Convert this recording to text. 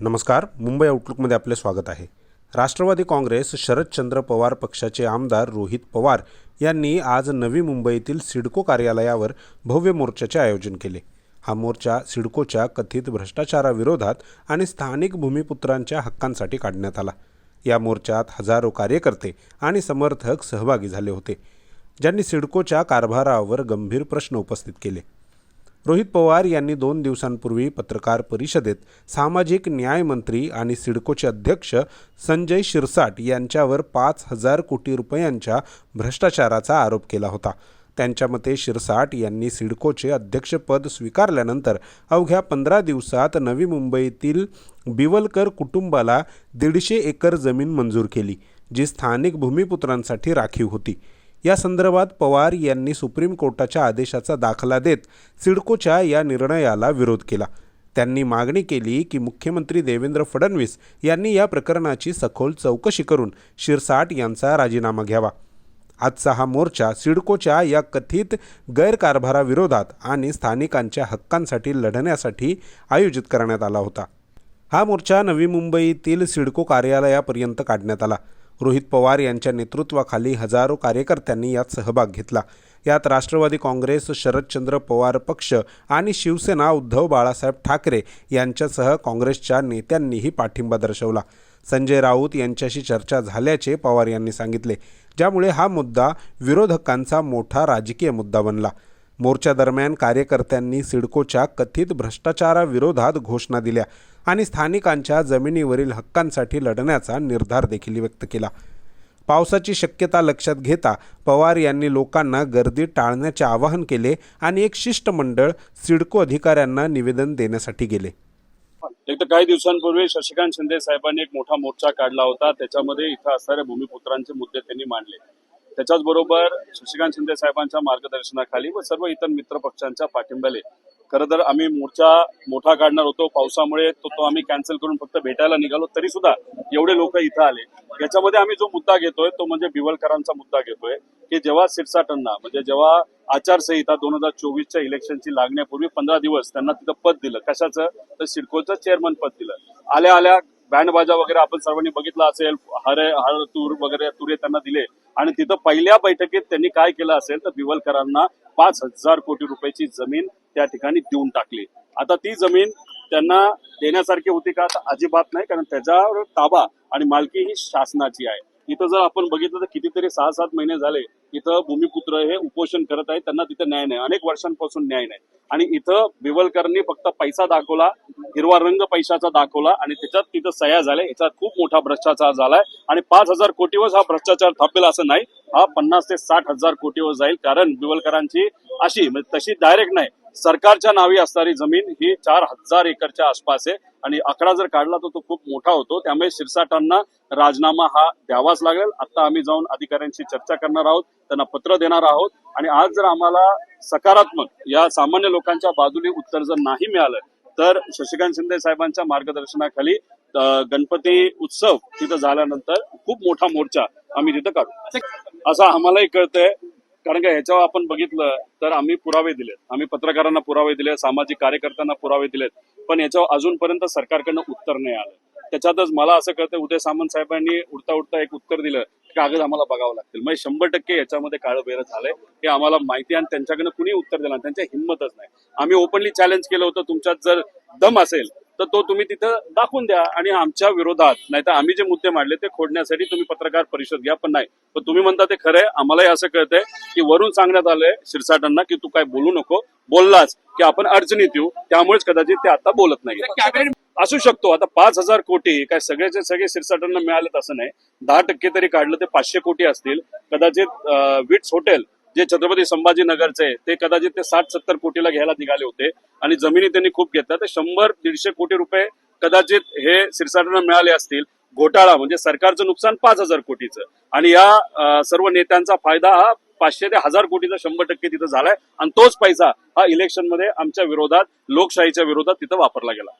नमस्कार मुंबई आउटलुकमध्ये आपले स्वागत आहे. राष्ट्रवादी काँग्रेस शरदचंद्र पवार पक्षाचे आमदार रोहित पवार यांनी आज नवी मुंबईतील सिडको कार्यालयावर भव्य मोर्चाचे आयोजन केले. हा मोर्चा सिडकोच्या कथित भ्रष्टाचाराविरोधात आणि स्थानिक भूमिपुत्रांच्या हक्कांसाठी काढण्यात आला. या मोर्चात हजारो कार्यकर्ते आणि समर्थक सहभागी झाले होते ज्यांनी सिडकोच्या कारभारावर गंभीर प्रश्न उपस्थित केले. रोहित पवार यांनी दोन दिवसांपूर्वी पत्रकार परिषदेत सामाजिक न्याय मंत्री आणि सिडकोचे अध्यक्ष संजय शिरसाट यांच्यावर पाच हजार कोटी रुपयांच्या भ्रष्टाचाराचा आरोप केला होता. त्यांच्या मते शिरसाट यांनी सिडकोचे अध्यक्षपद स्वीकारल्यानंतर अवघ्या पंधरा दिवसात नवी मुंबईतील बिवलकर कुटुंबाला दीडशे एकर जमीन मंजूर केली जी स्थानिक भूमिपुत्रांसाठी राखीव होती. या संदर्भात पवार यांनी सुप्रीम कोर्टाच्या आदेशाचा दाखला देत सिडकोच्या या निर्णयाला विरोध केला. त्यांनी मागणी केली की मुख्यमंत्री देवेंद्र फडणवीस यांनी या प्रकरणाची सखोल चौकशी करून शिरसाट यांचा राजीनामा घ्यावा. आजचा हा मोर्चा सिडकोच्या या कथित गैरकारभाराविरोधात आणि स्थानिकांच्या हक्कांसाठी लढण्यासाठी आयोजित करण्यात आला होता. हा मोर्चा नवी मुंबईतील सिडको कार्यालयापर्यंत काढण्यात आला. रोहित पवार यांच्या नेतृत्वाखाली हजारो कार्यकर्त्यांनी यात सहभाग घेतला. यात राष्ट्रवादी काँग्रेस शरदचंद्र पवार पक्ष आणि शिवसेना उद्धव बाळासाहेब ठाकरे यांच्यासह काँग्रेसच्या नेत्यांनीही पाठिंबा दर्शवला. संजय राऊत यांच्याशी चर्चा झाल्याचे पवार यांनी सांगितले ज्यामुळे हा मुद्दा विरोधकांचा मोठा राजकीय मुद्दा बनला. मोर्चादरम्यान कार्यकर्त्यांनी सिडकोच्या कथित भ्रष्टाचाराविरोधात घोषणा दिल्या आणि स्थानिकांच्या जमिनीवरील हक्कांसाठी लढण्याचा निर्धार देखील व्यक्त केला. पावसाची शक्यता लक्षात घेता पवार यांनी लोकांना गर्दी टाळण्याचे आवाहन केले आणि एक शिष्टमंडळ सिडको अधिकाऱ्यांना निवेदन देण्यासाठी गेले. एक तर काही दिवसांपूर्वी शशिकांत शिंदे साहेबांनी एक मोठा मोर्चा काढला होता. त्याच्यामध्ये इथं असणाऱ्या भूमिपुत्रांचे मुद्दे त्यांनी मांडले. त्याच्याच बरोबर शशिकांत शिंदे साहेबांच्या मार्गदर्शनाखाली व सर्व इतर मित्र पक्षांच्या पाठिंब्याने खरं तर आम्ही मोर्चा मोठा काढणार होतो. पावसामुळे तो तो आम्ही कॅन्सल करून फक्त भेटायला निघालो. तरी सुद्धा एवढे लोक इथं आले. याच्यामध्ये आम्ही जो मुद्दा घेतोय तो म्हणजे बिवलकरांचा मुद्दा घेतोय की जेव्हा सिरसाटांना म्हणजे जेव्हा आचारसंहिता दोन हजार चोवीसच्या इलेक्शनची लागण्यापूर्वी पंधरा दिवस त्यांना तिथं पद दिलं. कशाचं? तर सिडकोचं चेअरमन पद दिलं. आल्या आल्या बँड बाजा वगैरे आपण सर्वांनी बघितलं असेल हरे हर तूर वगैरे तुरे त्यांना दिले. आणि तिथं पहिल्या बैठकीत त्यांनी काय केलं असेल तर बिवलकरांना पाच हजार कोटी रुपयाची जमीन त्या ठिकाणी देऊन टाकली. आता ती जमीन त्यांना देण्यासारखी होती का? तर अजिबात नाही कारण त्याच्यावर ताबा आणि मालकी ही शासनाची आहे. इथं जर आपण बघितलं तर कितीतरी सहा सात महिने झाले इथं भूमिपुत्र हे उपोषण करत आहेत. त्यांना तिथं न्याय नाही. अनेक वर्षांपासून न्याय नाही. आणि इथं बिवलकरनी फक्त पैसा दाखवला हिरवा रंग पैशाचा दाखवला आणि त्याच्यात तिथं सह्या झाल्या. याच्यात खूप मोठा भ्रष्टाचार झालाय. आणि पाच हजार कोटीवर हा भ्रष्टाचार थापेल असं नाही. हा पन्नास ते साठ हजार कोटीवर जाईल. कारण बिवलकरांची अशी म्हणजे तशी डायरेक्ट नाही. सरकारच्या नावी असणारी जमीन ही चार हजार एकरच्या आसपास आहे. आणि आकडा जर काढला तर तो खूप मोठा होतो. त्यामुळे शिरसाटांना राजीनामा हा द्यावाच लागेल. आता आम्ही जाऊन अधिकाऱ्यांशी चर्चा करणार आहोत. त्यांना पत्र देणार आहोत. आणि आज जर आम्हाला सकारात्मक या सामान्य लोकांच्या बाजूने उत्तर जर नाही मिळालं तर शशिकांत शिंदे साहेबांच्या मार्गदर्शनाखाली गणपती उत्सव तिथं झाल्यानंतर खूप मोठा मोर्चा आम्ही तिथं काढू. असं आम्हालाही कळतंय. कारण का ह्याच्यावर आपण बघितलं तर आम्ही पुरावे दिलेत. आम्ही पत्रकारांना पुरावे दिले सामाजिक कार्यकर्त्यांना पुरावे दिलेत. पण याच्यावर अजूनपर्यंत सरकारकडनं उत्तर नाही आलं. त्याच्यातच मला असं कळतं उदय सामंत साहेबांनी उडता उडता एक उत्तर दिलं की कागद आम्हाला बघावं लागतील. म्हणजे शंभर टक्के याच्यामध्ये काळं बेरं झालंय हे आम्हाला माहिती आणि त्यांच्याकडनं कुणी उत्तर दिलं त्यांच्या हिंमतच नाही. आम्ही ओपनली चॅलेंज केलं होतं तुमच्यात जर दम असेल तर तो तुम्ही तिथं दाखवून द्या आणि आमच्या विरोधात नाही तर आम्ही जे मुद्दे मांडले ते खोडण्यासाठी तुम्ही पत्रकार परिषद घ्या पण नाही. पण तुम्ही म्हणता ते खरंय आम्हालाही असं कळतंय की वरून सांगण्यात आलंय शिरसाटांना की तू काय बोलू नको बोललाच की आपण अडचणीत येऊ त्यामुळेच कदाचित ते आता बोलत नाही असू शकतो आता पाच हजार कोटी काय सगळ्याचे सगळे सिरसाटांना मिळालेत असं नाही. दहा टक्के तरी काढलं ते पाचशे कोटी असतील. कदाचित विट्स हॉटेल जे छत्रपती संभाजीनगरचे ते कदाचित ते साठ सत्तर कोटीला घ्यायला निघाले होते. आणि जमिनी त्यांनी खूप घेतल्या. तर शंभर दीडशे कोटी रुपये कदाचित हे सिरसाटांना मिळाले असतील. घोटाळा म्हणजे सरकारचं नुकसान पाच हजार कोटीचं. आणि या सर्व नेत्यांचा फायदा हा पाचशे ते हजार कोटीचा शंभर टक्के तिथं झालाय. आणि तोच पैसा हा इलेक्शनमध्ये आमच्या विरोधात लोकशाहीच्या विरोधात तिथं वापरला गेला.